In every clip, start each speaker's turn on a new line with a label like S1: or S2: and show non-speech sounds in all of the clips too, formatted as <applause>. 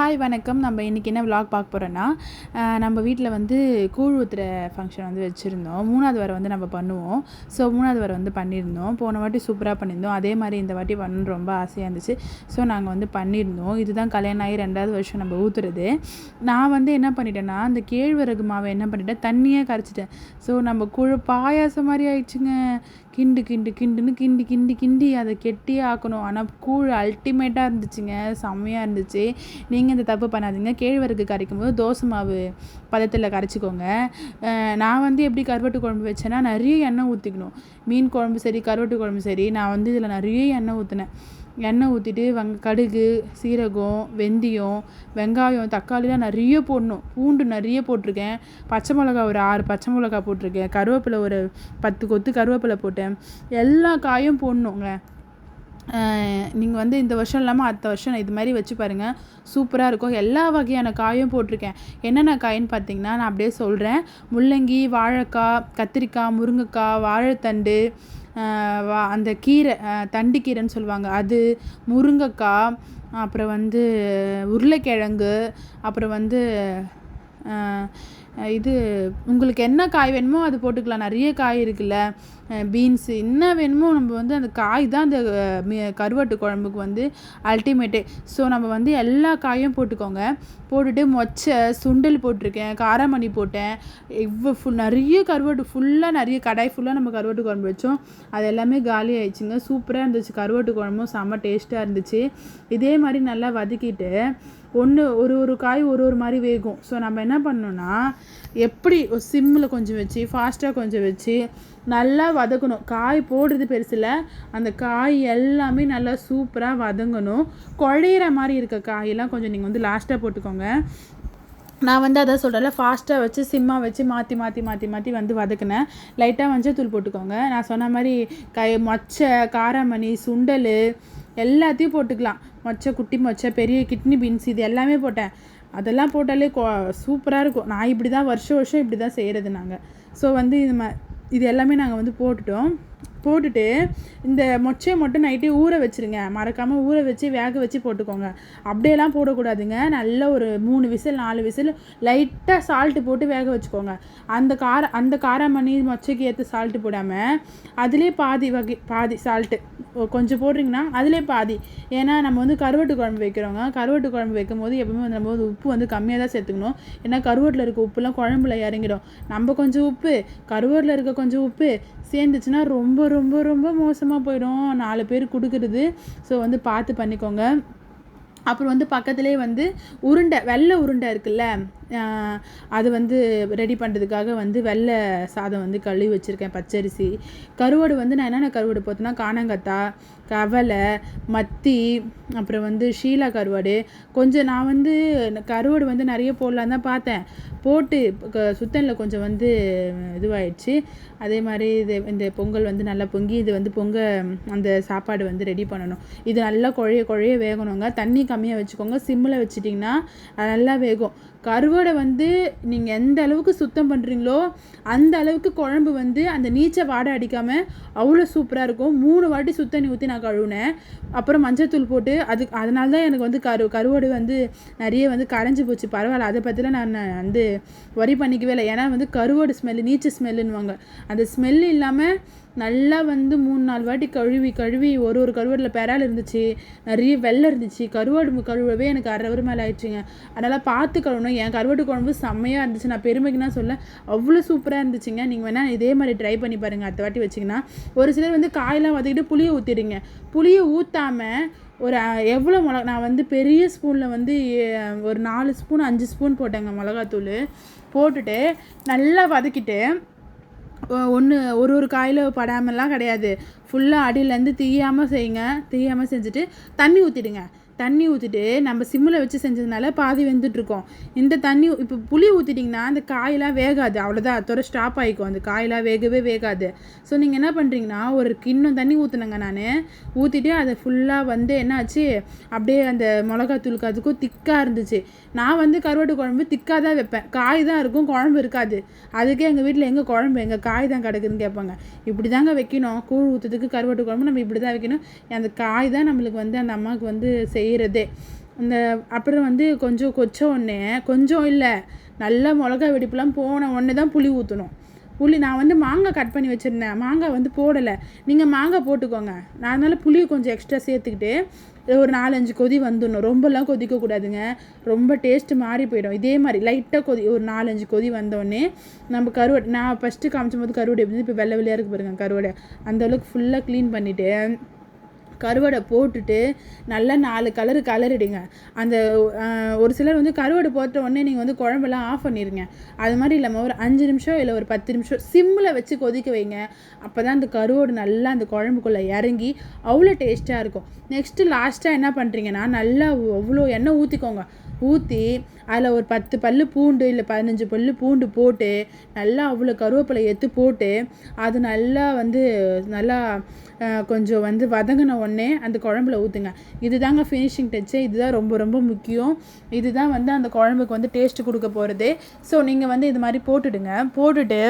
S1: Hi வணக்கம். நம்ம இன்றைக்கி என்ன விலாக் பார்க்க போகிறோன்னா நம்ம வீட்டில் வந்து கூழ் ஊற்றுற ஃபங்க்ஷன் வந்து வச்சுருந்தோம். மூணாவது வாரம் வந்து நம்ம பண்ணுவோம். ஸோ மூணாவது வாரம் வந்து பண்ணியிருந்தோம். போன வாட்டி சூப்பராக பண்ணியிருந்தோம். அதே மாதிரி இந்த வாட்டி பண்ணணும்னு ரொம்ப ஆசையாக இருந்துச்சு. ஸோ நாங்கள் வந்து பண்ணியிருந்தோம். இதுதான் கல்யாணம் ஆகி ரெண்டாவது வருஷம் நம்ம ஊற்றுறது நான் வந்து என்ன பண்ணிட்டேன்னா அந்த கேழ்வரகு மாவை என்ன பண்ணிட்டேன்? தண்ணியே கரைச்சிட்டேன். ஸோ நம்ம கூழ் பாயாசம் மாதிரி ஆயிடுச்சுங்க. கிண்டு கிண்டு கிண்டுன்னு கிண்டி கிண்டி கிண்டி அதை கெட்டியே ஆக்கணும். ஆனால் கூழ் அல்டிமேட்டாக இருந்துச்சுங்க. செம்மையாக இருந்துச்சு. நீங்கள் இந்த தப்பு பண்ணாதீங்க. கேழ்வரகு கரைக்கும் போது தோசை மாவு பதத்தில் கரைச்சிக்கோங்க. நான் வந்து எப்படி கருவாட்டு குழம்பு வச்சேன்னா நிறைய எண்ணெய் ஊற்றிக்கணும் மீன் குழம்பு சரி கருவாட்டு குழம்பு சரி நான் வந்து இதில் நிறைய எண்ணெய் ஊற்றினேன் எண்ணெய் ஊற்றிட்டு வங் கடுகு சீரகம் வெந்தயம் வெங்காயம் தக்காளிலாம் நிறைய போடணும். பூண்டு நிறைய போட்டிருக்கேன். பச்சை மிளகா ஒரு ஆறு பச்சை மிளகா போட்டிருக்கேன். கருவேப்பிலை ஒரு பத்து கொத்து கருவேப்பிலை போட்டேன். எல்லா காயும் போடணுங்க. நீங்கள் வந்து இந்த வருஷம் இல்லாமல் அடுத்த வருஷம் இது மாதிரி வச்சு பாருங்கள் சூப்பராக இருக்கும். எல்லா வகையான காயும் போட்டிருக்கேன். என்னென்ன காயின்னு பார்த்தீங்கன்னா நான் அப்படியே சொல்கிறேன் முள்ளங்கி வாழைக்காய் கத்திரிக்காய் முருங்கைக்காய் வாழைத்தண்டு வா அந்த கீரை தண்டு கீரைன்னு சொல்லுவாங்க. அது முருங்கைக்காய் அப்புறம் வந்து உருளைக்கிழங்கு அப்புறம் வந்து இது உங்களுக்கு என்ன காய் வேணுமோ அது போட்டுக்கலாம். நிறைய காய் இருக்குல்ல. பீன்ஸு என்ன வேணுமோ நம்ம வந்து அந்த காய் தான் அந்த கருவாட்டு குழம்புக்கு வந்து அல்டிமேட்டே ஸோ நம்ம வந்து எல்லா காயும் போட்டுக்கோங்க. போட்டுட்டு மொச்சை சுண்டல் போட்டிருக்கேன் காரமணி போட்டேன். இவ்வளோ ஃபுல் நிறைய கருவாட்டு ஃபுல்லாக நிறைய கடாய் ஃபுல்லாக நம்ம கருவாட்டு குழம்பு வச்சோம். அது எல்லாமே காலி ஆயிடுச்சுங்க. சூப்பராக இருந்துச்சு. கருவாட்டு குழம்பும் செம்ம டேஸ்ட்டாக இருந்துச்சு. இதே மாதிரி நல்லா வதக்கிட்டு ஒன்று ஒரு ஒரு காய் ஒரு ஒரு மாதிரி வேகும். ஸோ நம்ம என்ன பண்ணோன்னா எப்படி சிம்மில் கொஞ்சம் வச்சு ஃபாஸ்ட்டாக கொஞ்சம் வச்சு நல்லா வதக்கணும் காய் போடுறது பெருசில் அந்த காய் எல்லாமே நல்லா சூப்பராக வதங்கணும். குழையிற மாதிரி இருக்க காயெல்லாம் கொஞ்சம் நீங்கள் வந்து லாஸ்ட்டாக போட்டுக்கோங்க. நான் வந்து அதை சொல்கிறேன்ல ஃபாஸ்ட்டாக வச்சு சிம்மாக வச்சு மாற்றி மாற்றி மாற்றி மாற்றி வந்து வதக்கினேன். லைட்டாக மஞ்சள் தூள் போட்டுக்கோங்க. நான் சொன்ன மாதிரி கை மொச்சை காரமணி சுண்டல் எல்லாத்தையும் போட்டுக்கலாம். மொச்சை குட்டி மொச்சை பெரிய கிட்னி பீன்ஸ் இது எல்லாமே போட்டேன். அதெல்லாம் போட்டாலே சூப்பராக இருக்கும். நான் இப்படி தான் வருஷம் வருஷம் இப்படி தான் செய்கிறது நாங்கள் ஸோ வந்து இது ம இது எல்லாமே நாங்கள் வந்து போட்டுட்டோம். போட்டுட்டு இந்த மொச்சையை மட்டும் நைட்டே ஊற வச்சுருங்க. மறக்காமல் ஊற வச்சு வேக வச்சு போட்டுக்கோங்க. அப்படியெல்லாம் போடக்கூடாதுங்க. நல்ல ஒரு மூணு விசில் நாலு விசில் லைட்டாக சால்ட்டு போட்டு வேக வச்சுக்கோங்க. அந்த கார அந்த காரமணி மொச்சைக்கு ஏற்ற சால்ட்டு போடாமல் அதுலேயே பாதி வகை பாதி சால்ட்டு கொஞ்சம் போடுறீங்கன்னா அதிலே பாதி. ஏன்னா நம்ம வந்து கருவாட்டு குழம்பு வைக்கிறோங்க கருவாட்டு குழம்பு வைக்கும் போது எப்பவுமே வந்து நம்ம வந்து உப்பு வந்து கம்மியாக தான் சேர்த்துக்கணும். ஏன்னா கருவாட்டில் இருக்க உப்புலாம் குழம்புல இறங்கிடும். நம்ம கொஞ்சம் உப்பு கருவாட்டில் இருக்க கொஞ்சம் உப்பு சேர்ந்துச்சுன்னா ரொம்ப ரொம்ப ரொம்ப மோசமாக போயிடும். நாலு பேர் கொடுக்குறது. ஸோ வந்து பார்த்து பண்ணிக்கோங்க. அப்புறம் வந்து பக்கத்துலேயே வந்து உருண்டை வெள்ளை உருண்டை இருக்குல்ல? அது வந்து ரெடி பண்ணுறதுக்காக வந்து வெள்ளை சாதம் வந்து கழுவி வச்சுருக்கேன் பச்சரிசி. கருவாடு வந்து நான் என்னென்ன கருவாடு பார்த்தோன்னா காணங்கத்தா கவலை மத்தி அப்புறம் வந்து ஷீலா கருவாடு. கொஞ்சம் நான் வந்து கருவாடு வந்து நிறைய போடலான் தான் பார்த்தேன். போட்டு சுத்தனில் கொஞ்சம் வந்து இதுவாயிடுச்சு. அதே மாதிரி இது இந்த பொங்கல் வந்து நல்லா பொங்கி இது வந்து பொங்க அந்த சாப்பாடு வந்து ரெடி பண்ணணும். இது நல்லா குழைய குழைய வேகணுங்க. தண்ணி கம்மியாக வச்சுக்கோங்க. சிம்மில் வச்சுட்டிங்கன்னா நல்லா வேகும். கருவாடை வந்து நீங்கள் எந்த அளவுக்கு சுத்தம் பண்ணுறீங்களோ அந்த அளவுக்கு குழம்பு வந்து அந்த நீச்சை வாடை அடிக்காமல் அவ்வளோ சூப்பராக இருக்கும். மூணு வாட்டி சுத்தண்ணி ஊற்றி நான் கழுவுனேன். அப்புறம் மஞ்சத்தூள் போட்டு அது அதனால தான் எனக்கு வந்து கரு கருவாடு வந்து நிறைய வந்து கரைஞ்சி போச்சு. பரவாயில்ல அதை பற்றிலாம் நான் வந்து ஒரி பண்ணிக்கவே இல்லை. ஏன்னா வந்து கருவாடு ஸ்மெல்லு நீச்ச ஸ்மெல்லுன்னுவாங்க அந்த ஸ்மெல் இல்லாமல் நல்லா வந்து மூணு நாலு வாட்டி கழுவி கழுவி ஒரு ஒரு கருவாடில் பெறால் இருந்துச்சு. நிறைய வெள்ளை இருந்துச்சு. கருவாடு கழுவவே எனக்கு அரை ஒரு மேலே ஆயிடுச்சுங்க. அதனால் பார்த்து கழுவணும். என் கருவாட்டு குழம்பு செம்மையாக இருந்துச்சு. நான் பெருமைக்குன்னா சொல்ல அவ்வளோ சூப்பராக இருந்துச்சுங்க. நீங்கள் வேணால் இதே மாதிரி ட்ரை பண்ணி பாருங்கள் அடுத்த வாட்டி வச்சிங்கன்னா ஒரு சிலர் வந்து காயெல்லாம் வதக்கிட்டு புளியை ஊற்றிடுங்க புளியை ஊற்றாமல் ஒரு எவ்வளோ மிளகா நான் வந்து பெரிய ஸ்பூனில் வந்து ஒரு நாலு ஸ்பூன் அஞ்சு ஸ்பூன் போட்டேங்க மிளகாத்தூள். போட்டுட்டு நல்லா வதக்கிட்டு ஒன்று ஒரு ஒரு காயில் படாமலாம் கிடையாது. ஃபுல்லாக அடியிலேருந்து தீயாமல் செய்யுங்க. தீயாமல் செஞ்சுட்டு தண்ணி ஊற்றிடுங்க தண்ணி ஊற்றிட்டு நம்ம சிம்மில் வச்சு செஞ்சதுனால பாதி வெந்துட்டுருக்கோம். இந்த தண்ணி இப்போ புளி ஊற்றிட்டிங்கன்னா அந்த காயெல்லாம் வேகாது. அவ்வளோதான் அதோட ஸ்டாப் ஆகிக்கும் அந்த காயெல்லாம் வேகவே வேகாது. ஸோ நீங்கள் என்ன பண்ணுறீங்கன்னா ஒரு கிண்ணம் தண்ணி ஊற்றுனங்க நான். ஊற்றிட்டு அதை ஃபுல்லாக வந்து என்னாச்சு? அப்படியே அந்த மிளகாத்தூளுக்கு அதுக்கும் திக்காக இருந்துச்சு. நான் வந்து கருவாட்டு குழம்பு திக்காக தான் வைப்பேன். காய் தான் இருக்கும் குழம்பு இருக்காது. அதுக்கே எங்கள் வீட்டில் எங்கள் குழம்பு எங்கள் காய் தான் கிடக்குதுன்னு கேட்பாங்க. இப்படி தாங்க வைக்கணும். கூழ் ஊற்றுறதுக்கு கருவாட்டு குழம்பு நம்ம இப்படி தான் வைக்கணும். அந்த காய் தான் நம்மளுக்கு வந்து அந்த அம்மாவுக்கு வந்து செய் செய்கிறதே இந்த அப்புறம் வந்து கொஞ்சம் கொச்ச உடனே கொஞ்சம் இல்லை நல்லா மிளகா வெடிப்புலாம் போன உடனே தான் புளி ஊற்றணும் புளி நான் வந்து மாங்காய் கட் பண்ணி வச்சுருந்தேன். மாங்காய் வந்து போடலை. நீங்கள் மாங்காய் போட்டுக்கோங்க. நான் அதனால் புளியை கொஞ்சம் எக்ஸ்ட்ரா சேர்த்துக்கிட்டு ஒரு நாலஞ்சு கொதி வந்துடணும். ரொம்பலாம் கொதிக்கக்கூடாதுங்க. ரொம்ப டேஸ்ட்டு மாறி போயிடும். இதே மாதிரி லைட்டாக கொதி ஒரு நாலஞ்சு கொதி வந்தோடனே நம்ம கருவாடு நான் ஃபஸ்ட்டு காமிச்சும் போது கருவாடு எப்படி இப்போ வெள்ளை வெள்ளையாக இருக்குது பாருங்கள் கருவாடை. அந்தளவுக்கு ஃபுல்லாக க்ளீன் பண்ணிவிட்டு கருவாடை போட்டுட்டு நல்லா நாலு கலரு கலரிடுங்க அந்த ஒரு சிலர் வந்து கருவாடு போட்ட உடனே நீங்கள் வந்து குழம்பெல்லாம் ஆஃப் பண்ணிடுங்க அது மாதிரி இல்லாமல் ஒரு அஞ்சு நிமிஷம் இல்லை ஒரு பத்து நிமிஷம் சிம்மில் வச்சு கொதிக்க வைங்க. அப்போ தான் அந்த கருவாடு நல்லா அந்த குழம்புக்குள்ளே இறங்கி அவ்வளோ டேஸ்ட்டாக இருக்கும். நெக்ஸ்ட்டு லாஸ்ட்டாக என்ன பண்ணுறீங்கன்னா நல்லா அவ்வளோ எண்ணெய் ஊற்றிக்கோங்க ஊற்றி அதில் ஒரு பத்து பல் பூண்டு இல்லை பதினஞ்சு பல் பூண்டு போட்டு நல்லா அவ்வளோ கருவேப்பிலை எடுத்து போட்டு அது நல்லா வந்து நல்லா கொஞ்சம் வந்து வதங்கின உடனே அந்த குழம்புல ஊற்றுங்க இது தாங்க ஃபினிஷிங் டச்சு இதுதான் ரொம்ப ரொம்ப முக்கியம். இதுதான் வந்து அந்த குழம்புக்கு வந்து டேஸ்ட்டு கொடுக்க போகிறது ஸோ நீங்கள் வந்து இது மாதிரி போட்டுடுங்க. போட்டுட்டு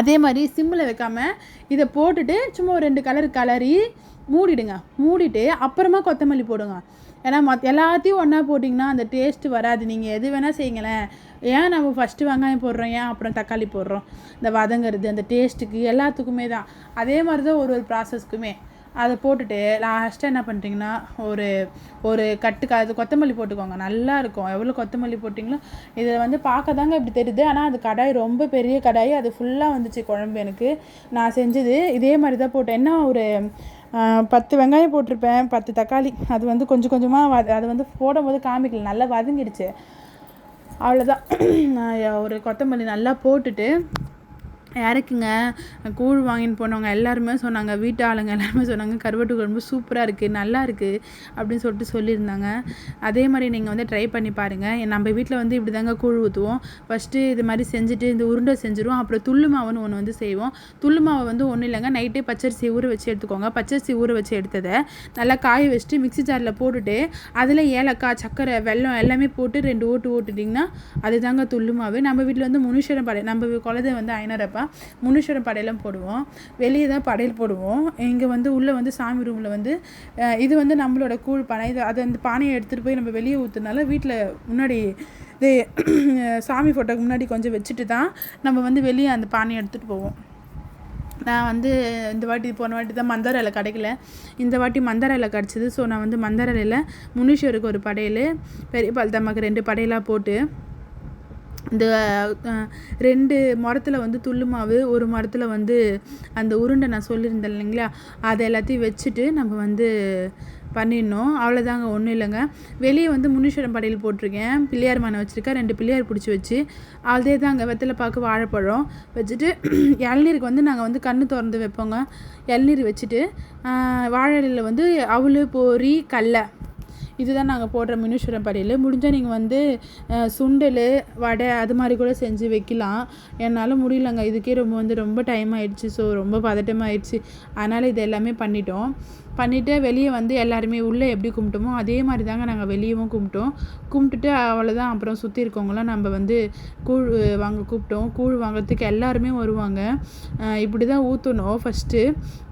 S1: அதே மாதிரி சிம்மில் வைக்காமல் இதை போட்டுட்டு சும்மா ஒரு ரெண்டு கலர் கலரி மூடிடுங்க. மூடிட்டு அப்புறமா கொத்தமல்லி போடுங்க. ஏன்னா மத் எல்லாத்தையும் ஒன்றா போட்டிங்கன்னா அந்த டேஸ்ட்டு வராது. நீங்கள் எது வேணால் செய்யுங்களேன். ஏன் நம்ம ஃபஸ்ட்டு வெங்காயம் போடுறோம்? ஏன் அப்புறம் தக்காளி போடுறோம்? இந்த வதங்கிறது அந்த டேஸ்ட்டுக்கு எல்லாத்துக்குமே தான். அதே மாதிரி தான் ஒரு ஒரு ப்ராசஸ்க்குமே அதை போட்டுட்டு லாஸ்ட்டாக என்ன பண்ணுறீங்கன்னா ஒரு ஒரு கட்டுக்கு அது கொத்தமல்லி போட்டுக்கோங்க. நல்லா இருக்கும். எவ்வளோ கொத்தமல்லி போட்டிங்களோ இதில் வந்து பார்க்க தாங்க இப்படி தெரியுது. ஆனால் அது கடாய் ரொம்ப பெரிய கடாய். அது ஃபுல்லாக வந்துச்சு குழம்பு எனக்கு. நான் செஞ்சது இதே மாதிரி தான் போட்டேன். என்ன ஒரு பத்து வெங்காயம் போட்டிருப்பேன். பத்து தக்காளி. அது வந்து கொஞ்சம் கொஞ்சமாக வ அது வந்து போடும்போது காமிக்கல. நல்லா வதங்கிடுச்சு. அவ்வளோதான் ஒரு கொத்தமல்லி நல்லா போட்டுட்டு இறக்குங்க கூழ் வாங்கின்னு போனவங்க எல்லாருமே சொன்னாங்க வீட்டு ஆளுங்க எல்லாருமே சொன்னாங்க கருவாட்டு குழம்பு சூப்பராக இருக்குது நல்லா இருக்குது அப்படின்னு சொல்லிட்டு சொல்லியிருந்தாங்க. அதே மாதிரி நீங்கள் வந்து ட்ரை பண்ணி பாருங்கள் நம்ம வீட்டில் வந்து இப்படி தாங்க கூழ் ஊற்றுவோம் ஃபஸ்ட்டு இது மாதிரி செஞ்சுட்டு இந்த உருண்டை செஞ்சுருவோம். அப்புறம் துள்ளு மாவுன்னு ஒன்று வந்து செய்வோம். துள்ளு மாவை வந்து ஒன்றும் இல்லைங்க. நைட்டே பச்சரிசி ஊற வச்சு எடுத்துக்கோங்க. பச்சரிசி ஊற வச்சு எடுத்ததை நல்லா காய வச்சுட்டு மிக்சி ஜாரில் போட்டுட்டு அதில் ஏலக்காய் சர்க்கரை வெல்லம் எல்லாமே போட்டு ரெண்டு ஓட்டு ஓட்டுட்டிங்கன்னா அது தாங்க துள்ளு மாவு. நம்ம வீட்டில் வந்து முனுஷரம் படை நம்ம குழந்தை வந்து ஐநரப்பா முனீஸ்வரன் படையெல்லாம் போடுவோம். வெளியே தான் படையல் போடுவோம். இங்கே வந்து உள்ளே வந்து சாமி ரூமில் வந்து இது வந்து நம்மளோட கூழ் பானை இது அதை அந்த பானையை எடுத்துகிட்டு போய் நம்ம வெளியே ஊற்றுனால வீட்டில் முன்னாடி இது சாமி ஃபோட்டோக்கு முன்னாடி கொஞ்சம் வச்சுட்டு தான் நம்ம வந்து வெளியே அந்த பானையை எடுத்துகிட்டு போவோம். நான் வந்து இந்த வாட்டி போன வாட்டி தான் மந்தார இலை கிடைக்கல. இந்த வாட்டி மந்தார இலை கிடச்சிது. ஸோ நான் வந்து மந்தார இலையில் முனீஸ்வருக்கு ஒரு படையல் பெரிய பல்தம்மாக்கு ரெண்டு படையலாக போட்டு இந்த ரெண்டு மரத்தில் வந்து துள்ளு மாவு ஒரு மரத்தில் வந்து அந்த உருண்டை நான் சொல்லியிருந்தேன் இல்லைங்களா? அதை எல்லாத்தையும் வச்சுட்டு நம்ம வந்து பண்ணிடணும். அவ்வளோதாங்க ஒன்றும் இல்லைங்க. வெளியே வந்து முனீஸ்வரம் படையில் போட்டிருக்கேன். பிள்ளையார் மனை வச்சுருக்கேன் ரெண்டு பிள்ளையார் பிடிச்சி வச்சு. அதே தாங்க வெத்தலை பார்க்க வாழைப்பழம் வச்சுட்டு <clears throat> இளநீருக்கு வந்து நாங்கள் வந்து கண்ணு திறந்து வைப்போங்க. இளநீர் வச்சுட்டு வாழையில் வந்து அவள் பொறி கடல இதுதான் நாங்கள் போடுற மினுஷுரம் படையல் முடிஞ்சால் நீங்கள் வந்து சுண்டல் வடை அது மாதிரி கூட செஞ்சு வைக்கலாம். என்னால் முடியலங்க. இதுக்கே ரொம்ப வந்து ரொம்ப டைம் ஆகிடுச்சு ஸோ ரொம்ப பதட்டமாகிடுச்சு அதனால் இது எல்லாமே பண்ணிட்டோம். பண்ணிவிட்டு வெளியே வந்து எல்லாருமே உள்ளே எப்படி கும்பிட்டோமோ அதே மாதிரி தாங்க நாங்கள் வெளியவும் கும்பிட்டோம். கும்பிட்டுட்டு அவ்வளோதான் அப்புறம் சுற்றி இருக்கவங்களாம் நம்ம வந்து கூழ் வாங்க கூப்பிட்டோம். கூழ் வாங்கிறதுக்கு எல்லாருமே வருவாங்க. இப்படி தான் ஊற்றணும் ஃபஸ்ட்டு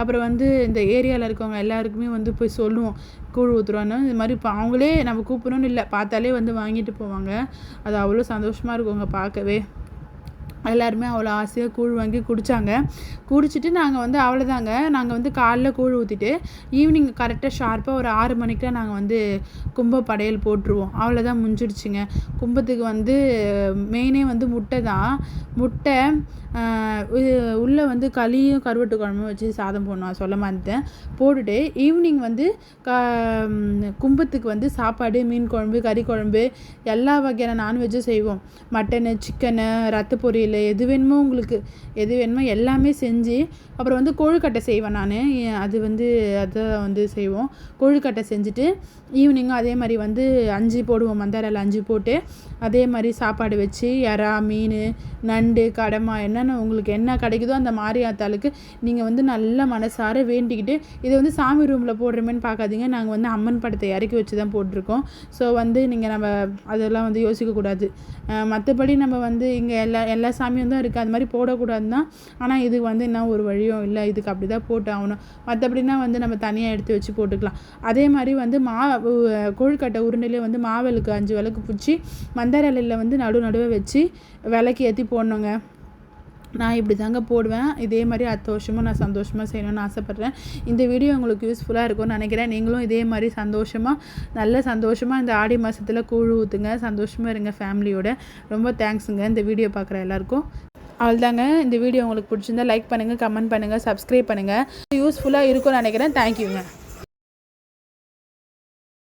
S1: அப்புறம் வந்து இந்த ஏரியாவில் இருக்கவங்க எல்லாருக்குமே வந்து போய் சொல்லுவோம். கூழ் ஊற்றுறோன்னு இது மாதிரி இப்போ அவங்களே நம்ம கூப்பிடணும்னு இல்லை. பார்த்தாலே வந்து வாங்கிட்டு போவாங்க. அது அவ்வளோ சந்தோஷமாக இருக்குங்க பார்க்கவே. எல்லாருமே அவ்வளோ ஆசையாக கூழ் வாங்கி குடித்தாங்க குடிச்சிட்டு நாங்கள் வந்து அவ்வளோதாங்க நாங்கள் வந்து காலைல கூழ் ஊற்றிட்டு ஈவினிங் கரெக்டாக ஷார்ப்பாக ஒரு ஆறு மணிக்கெலாம் நாங்கள் வந்து கும்ப படையல் போட்டுருவோம். அவ்வளோதான் முடிஞ்சிடுச்சுங்க. கும்பத்துக்கு வந்து மெயினே வந்து முட்டை தான். முட்டை உள்ளே வந்து களியும் கருவட்டு குழம்பும் வச்சு சாதம் போடணும். சொல்ல மாட்டேன் போட்டுட்டு ஈவினிங் வந்து க கும்பத்துக்கு வந்து சாப்பாடு மீன் குழம்பு கறி குழம்பு எல்லா வகையான நான்வெஜ்ஜும் செய்வோம். மட்டனு சிக்கனு ரத்த பொரியல் எது வேணுமோ உங்களுக்கு எது வேணுமோ எல்லாமே செஞ்சு அப்புறம் வந்து கொழுக்கட்டை செய்வேன் நான். அது வந்து அதை வந்து செய்வோம். கொழுக்கட்டை செஞ்சுட்டு ஈவினிங்கும் அதே மாதிரி வந்து அஞ்சு போடுவோம் மந்தாரில் அஞ்சு போட்டு அதே மாதிரி சாப்பாடு வச்சு இறா மீன் நண்டு கடமா என்னென்ன உங்களுக்கு என்ன கிடைக்குதோ அந்த மாரியாத்தாளுக்கு நீங்கள் வந்து நல்ல மனசார வேண்டிக்கிட்டு இதை வந்து சாமி ரூமில் போடுறோமேன்னு பார்க்காதீங்க. நாங்கள் வந்து அம்மன் படத்தை இறக்கி வச்சு தான் போட்டிருக்கோம். ஸோ வந்து நீங்கள் நம்ம அதெல்லாம் வந்து யோசிக்கக்கூடாது. மற்றபடி நம்ம வந்து இங்கே எல்லா எல்லா சாமியும் தான் இருக்குது அது மாதிரி போடக்கூடாது தான் ஆனால் இதுக்கு வந்து என்ன ஒரு வழியும் இல்லை இதுக்கு அப்படி தான் போட்டு ஆகணும். மற்றபடினா வந்து நம்ம தனியாக எடுத்து வச்சு போட்டுக்கலாம். அதே மாதிரி வந்து மா கொழுக்கட்டை உருண்டையிலே வந்து மாவிளக்கு அஞ்சு விளக்கு பிடிச்சி மந்தரலையில வந்து நடு நடுவே வச்சு விளக்கு ஏற்றி போடணுங்க. நான் இப்படி தாங்க போடுவேன். இதே மாதிரி அடுத்த வருஷமும் நான் சந்தோஷமாக செய்யணும்னு ஆசைப்பட்றேன். இந்த வீடியோ உங்களுக்கு யூஸ்ஃபுல்லாக இருக்கும்னு நினைக்கிறேன். நீங்களும் இதே மாதிரி சந்தோஷமாக நல்ல சந்தோஷமாக இந்த ஆடி மாதத்தில் கூழ் ஊற்றுங்க சந்தோஷமாக இருங்க ஃபேமிலியோட ரொம்ப தேங்க்ஸுங்க இந்த வீடியோ பார்க்குற எல்லாருக்கும். அவ்வளோதாங்க இந்த வீடியோ உங்களுக்கு பிடிச்சிருந்தா லைக் பண்ணுங்கள் கமெண்ட் பண்ணுங்கள் சப்ஸ்கிரைப் பண்ணுங்கள் யூஸ்ஃபுல்லாக இருக்கும்னு நினைக்கிறேன். தேங்க்யூங்க